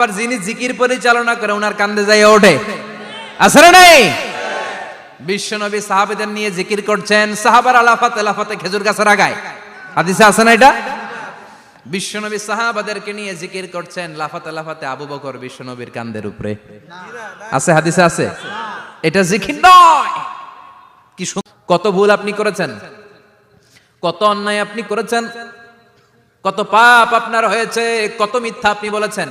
আবার যিনি জিকির পরিচালনা করে ওনার কান্দে যাই ওঠে। আসলে নাই? বিশ্বনবী সাহাবেদের নিয়ে জিকির করছেন, সাহাবার আলাফাত আলাফাতে খেজুর গাছের আগায়। হাদিসে আছে না এটা? বিশ্বনবী সাহাবাদেরকে নিয়ে জিকির করছেন, লাফাতে লাফাতে আবু বকর বিশ্বনবীর কান্দের উপরে। আছে, হাদিসে আছে? এটা জিকির নয়। কি কত ভুল আপনি করেছেন? কত অন্যায় আপনি করেছেন? কত পাপ আপনার হয়েছে? কত মিথ্যা আপনি বলেছেন?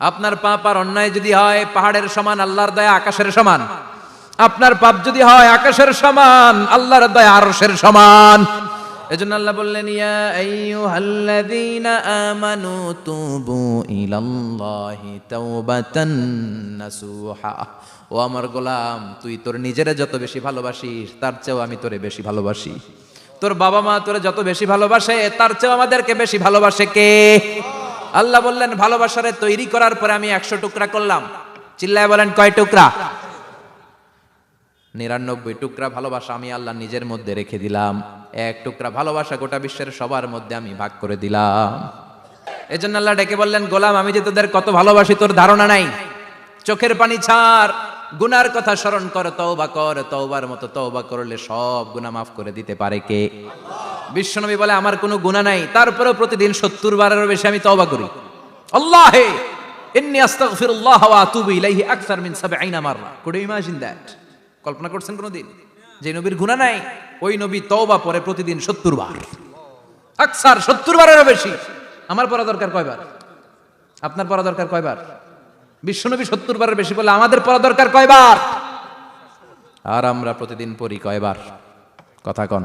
আপনার পাপ আর অন্যায় যদি হয়, পাহাড়ের সমান, আল্লাহর দয়া আকাশের সমান। আপনার পাপ যদি হয়, আকাশের সমান, আল্লাহর দয়া আরশের সমান। এজন্য আল্লাহ বললেন, ইয়া আইয়ুহাল্লাযীনা আমানু তুবু ইলাল্লাহি তাওবাতান নাসুহা। ও আমার গোলাম, তুই তোর নিজেরে যত বেশি ভালোবাসিস, তার চেয়েও আমি তোরে বেশি ভালোবাসি। তোর বাবা মা তোরে যত বেশি ভালোবাসে, তার চেয়েও আমাদেরকে বেশি ভালোবাসে কে? আল্লাহ বললেন, ভালোবাসারে তৈরি করার পরে আমি একশো টুকরা করলাম। চিল্লায় বলেন, কয় টুকরা? নিরানব্বই টুকরা ভালোবাসা আমি আল্লাহ নিজের মধ্যে রেখে দিলাম। এক টুকরা ভালোবাসা গোটা বিশ্বের সবার মধ্যে আমি ভাগ করে দিলাম। এজন্য আল্লাহ ডেকে বললেন, গোলাম, আমি যে তোদের কত ভালোবাসি, তোর ধারণা নাই। চোখের পানি ছাড়, গুনার কথা স্মরণ কর, তওবা কর, তওবার মতো তওবা করলে সব গুনাহ মাফ করে দিতে পারে কে? বিশ্বনবী বলে, আমার কোনো গুণা নাই। তারপরেও প্রতিদিন সত্তর বারেরও বেশি আমি তওবা করি। আল্লাহে, ইন্নী আস্তাগফিরুল্লাহ ওয়া আতুবু ইলাইহি আকসার 70 মাররা। Could you imagine that? কল্পনা করছেন নবীর নাই, ওই নবী পরে প্রতিদিন আকসার বেশি। আমার দরকার কয়বার? আপনার দরকার কয়বার? বিশ্বনবী বেশি বলে, আমাদের পড়া দরকার কয়বার? আর আমরা প্রতিদিন পড়ি কয়বার? কথা কন।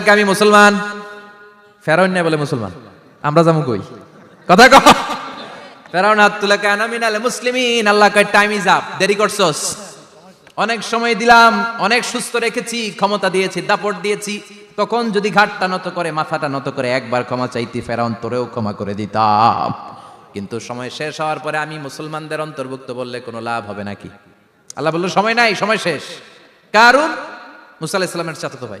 কয়, আমি মুসলমান। ফেরাউন নাই বলে মুসলমান। আমরা যাব কই? কথা কহ ফেরাউন কয় আনামিনাল মুসলিমিন। আল্লাহ কয় টাইম ইজ আপ দেরি করছস। অনেক সময় দিলাম অনেক সুস্থ রেখেছি ক্ষমতা দিয়েছি দাপট দিয়েছি। তখন যদি ঘাটটা নত করে মাথাটা নত করে একবার ক্ষমা চাইতি ফেরাউন তোরেও ক্ষমা করে দিতাম। কিন্তু সময় শেষ হওয়ার পরে আমি মুসলমানদের অন্তর্ভুক্ত বললে কোনো লাভ হবে নাকি? আল্লাহ বলল সময় নাই সময় শেষ। কারণ মুসা আলাহিস ইসলামের চাচাতো ভাই।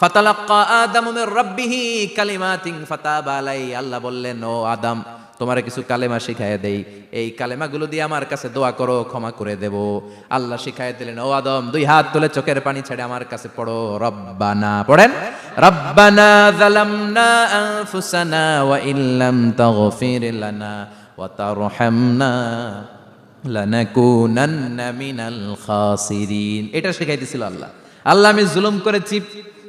ফাতালাক্কা ফাতাবা আলাই আল্লাহ বললেন, ও আদম কিছু কালেমা দেই। এই কালেমাগুলো দিয়ে আমার কাছে দোয়া করো, ক্ষমা করে দেব। আল্লাহ দিলেন, ও আদম, দুই হাত তুলে চোখের পানি ছেড়ে আমার কাছে পড়ো। রব্বানা পড়েন? রব্বানা যালামনা আনফুসানা ওয়া ইল্লাম তাগফির লানা ওয়া তারহামনা লানাকুনান্না মিনাল খাসিরিন। এটা শিখাই আল্লাহ। আল্লাহ আমি জুলুম করেছি।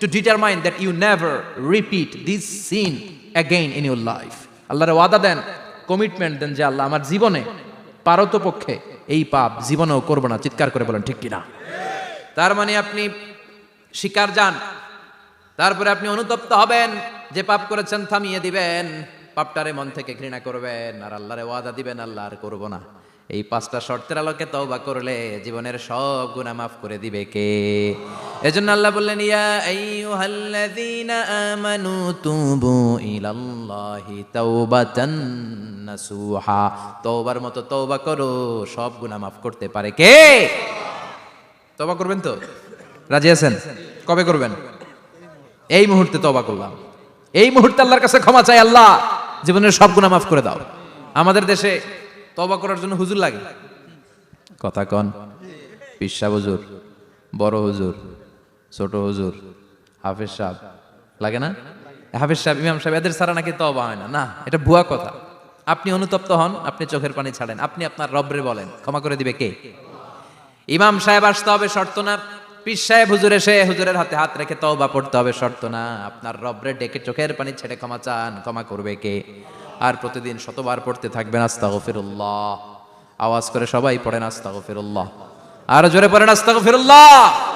to determine that you never repeat this sin again in your life আল্লাহর ওয়াদা দেন কমিটমেন্ট দেন যে আল্লাহ আমার জীবনে পারতপক্ষে এই পাপ জীবনেও করব না। চিৎকার করে বলেন, ঠিক কিনা? তার মানে আপনি শিকার যান, তারপরে আপনি অনুতপ্ত হবেন, যে পাপ করেছেন থামিয়ে দিবেন, পাপটারে মন থেকে ঘৃণা করবেন, আর আল্লাহরে ওয়াদা দিবেন, আল্লাহ আর করব না। এই পাঁচটা শর্তের আলোকে তওবা করলে জীবনের সব গুনাহ মাফ করে দিবে কে? এজন্য আল্লাহ বললেন, ইয়া আইয়ুহাল্লাযীনা আমানু তুবু ইলাল্লাহি তাওবাতান নাসুহা। তওবার মতো তওবা করো, সব গুনাহ মাফ করতে পারে কে? তওবা করবেন তো? রাজি আছেন? কবে করবেন? এই মুহূর্তে তবা করলাম। এই মুহূর্তে আল্লাহর কাছে ক্ষমা চাই আল্লাহ। জীবনের সব গুণা মাফ করে দাও। আমাদের দেশে তবা করার জন্য হুজুর লাগে। কথা কন। পিসা হুজুর, বড় হুজুর। ছোট হুজুর, হাফেজ সাহেব। লাগে না? হাফেজ সাহেব, ইমাম সাহেব, এদের ছাড়া নাকি তবা হয় না? না, এটা ভুয়া কথা। আপনি অনুতপ্ত হন, আপনি চোখের পানি ছাড়েন। আপনি আপনার রবরে বলেন। ক্ষমা করে দিবে কে? ইমাম সাহেব আসতে হবে শর্ত না। পীর সাহেব হুজুর এসে হুজুরের হাতে হাত রেখে তওবা পড়তে হবে শর্ত না। আপনার রবরে ডেকে চোখের পানি ছেড়ে ক্ষমা চান। ক্ষমা করবে কে? আর প্রতিদিন শতবার পড়তে থাকবেন, আস্তাগফিরুল্লাহ। আওয়াজ করে সবাই পড়েন, আস্তাগফিরুল্লাহ। আর জোরে পড়েন, আস্তাগফিরুল্লাহ।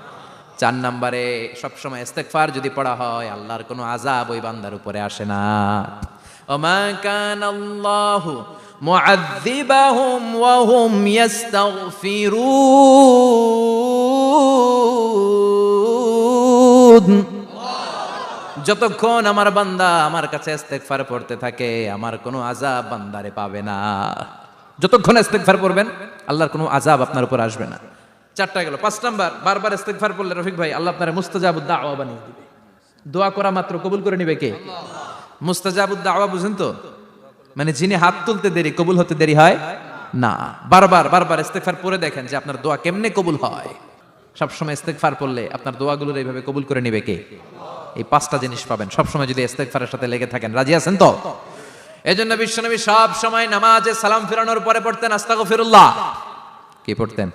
চার নম্বরে সবসময় ইস্তেগফার যদি পড়া হয়, আল্লাহর কোনো আজাব ওই বান্দার উপরে আসে না। যতক্ষণ আমার বান্দা আমার কাছে ইস্তেগফার পড়তে থাকে, আমার কোনো আজাব বান্দারে পাবে না। যতক্ষণ ইস্তেগফার পড়বেন, আল্লাহর কোনো আজাব আপনার উপর আসবে না। চারটা গেল। পাঁচ নাম্বার, বারবার ইস্তেগফার পড়লে রফিক ভাই, আল্লাহ আপনার মুস্তাজাবুদ দাওয়া বানিয়ে দিবে। দোয়া করা মাত্র কবুল করে নিবে কে? মুস্তাজাবুদ দাওয়া বুঝেন তো? মানে যিনি হাত তুলতে দেরি, কবুল হতে দেরি হয় না। বারবার বারবার ইস্তেগফার পড়ে দেখেন যে আপনার দোয়া কেমনে কবুল হয়। সবসময় ইস্তেগফার পড়লে আপনার দোয়াগুলোর এইভাবে কবুল করে নিবে কে? এই পাঁচটা জিনিস পাবেন। সবসময় যদি ইস্তেগফারের সাথে লেগে থাকেন। রাজি আছেন তো? এই জন্য বিশ্বনবী সব সময় নামাজে সালাম ফেরানোর পরে পড়তেন আস্তাগফিরুল্লাহ। কি পড়তেন?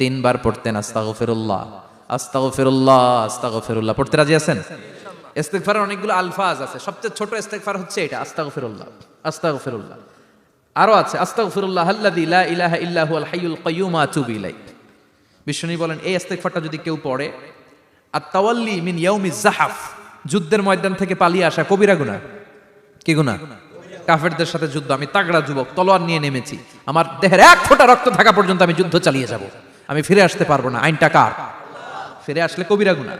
তিনবার পড়তেন, আস্তাগফিরুল্লাহ আস্তাগফিরুল্লাহ আস্তাগফিরুল্লাহ। পড়তে রাজি আছেন? ইস্তেগফারের অনেকগুলো আলফাজ আছে। সবচেয়ে ছোট ইস্তেগফার হচ্ছে এটা, আস্তাগফিরুল্লাহ আস্তাগফিরুল্লাহ। আরও আছে, আস্তাগফিরুল্লাহ আল্লাযী লা ইলাহা ইল্লা হুয়াল হাইয়ুল কাইয়্যুম আতুবু ইলাইহি। বিশ্বনী বলেন, এই ইস্তেগফারটা যদি কেউ পড়ে আর তাওয়াল্লি মিন ইয়াউমি জাহাফ, যুদ্ধের ময়দান থেকে পালিয়ে আসা কবিরা গুনাহ। কি গুনাহ? কাফেরদের সাথে যুদ্ধ, আমি তাগড়া যুবক, তলোয়ার নিয়ে নেমেছি। আমার দেহের এক ফোঁটা রক্ত থাকা পর্যন্ত আমি যুদ্ধ চালিয়ে যাব। আমি ফিরে আসতে পারব না, আইনটা কার? ফিরে আসলে কবিরা গুনাহ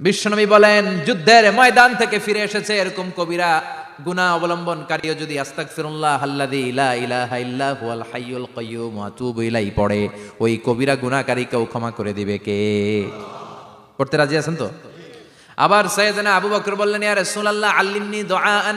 বিশ্বনবী বলেন, যুদ্ধের ময়দান থেকে ফিরে এসেছে এরকম কবিরা গুনাহ অবলম্বনকারীও যদি আস্তাগফিরুল্লাহ আল্লাযী লা ইলাহা ইল্লা হুয়াল হাইয়ুল কাইয়্যুম ওয়া আতুবু ইলাইহি পড়ে, ওই কবিরা গুনাহকারীকেও ক্ষমা করে দিবে কে? পড়তে রাজি আছেন তো? আবার সৈয়দনা আবু বকর বললেন, ইয়া রাসূলুল্লাহ, আল্লিমনি দুআআন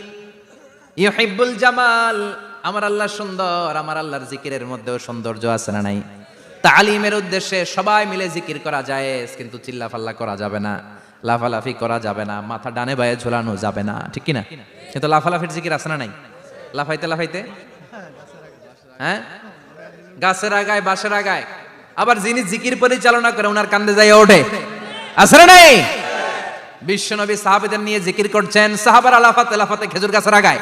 ইউহিব্বুল জামাল, আমার আল্লাহ সুন্দর, আমার আল্লাহর জিকিরের মধ্যেও সৌন্দর্য আছে না নাই? তালিমের উদ্দেশ্যে সবাই মিলে জিকির করা যায় কিন্তু চিল্লাফাল্লা করা যাবে না, লাফালাফি করা যাবে না, মাথা ডানে বায়ে ঝোলানো যাবে না, ঠিক কি না কিন্তু লাফালাফির জিকির আছে না নাই? লাফাইতে লাফাইতে? হ্যাঁ? গাছের আগায় বাসের আগায়। আবার যিনি জিকির পরিচালনা করে ওনার কান্দে যাই ওঠে। আছে না নাই? বিশ্বনবী সাহাবিদের নিয়ে জিকির করছেন, সাহাবার আলাফাত আলাফাতে খেজুর গাছের আগায়।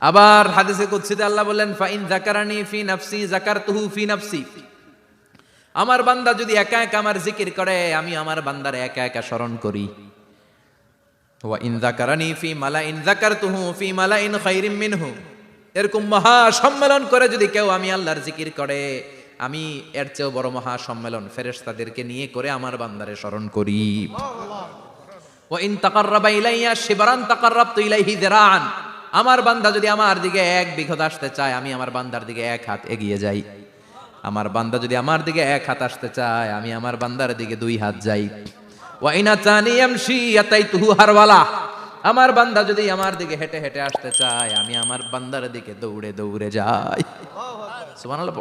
আবার হাদিসে কুদসিতে আল্লাহ বললেন ফাইন জাকারানি ফি নাফসি জাকারতুহু ফি নাফসি। আমার বান্দা যদি একা একা আমার জিকির করে আমি আমার বান্দারে একা একা স্মরণ করি। ওয়া ইন জাকারানি ফি মালাইন জাকারতুহু ফি মালাইন খাইরিম মিনহু। এরকম মহা সম্মেলন করে যদি কেউ আমি আল্লাহর জিকির করে আমি এর চেয়েও বড় মহা সম্মেলন ফেরেশতাদেরকে নিয়ে করে আমার বান্দারে স্মরণ করি। ও ইন তাকাররাবা ইলাইয়া শিবরান তাকাররাবতু ইলাইহি যিরাআন। আমার বান্ধা যদি আমার দিকে এক বিঘত আসতে চায়, আমি আমার বান্ধার দিকে এক হাত এগিয়ে যাই। আমার বান্দা যদি আমার দিকে এক হাত আসতে চায়, আমি আমার বান্দার দিকে দুই হাত যাই। হারওয়ালা। আমার বান্দা যদি আমার দিকে হেঁটে হেঁটে আসতে চায়, আমি আমার বান্দার দিকে দৌড়ে দৌড়ে যাই। সুবহানাল্লাহ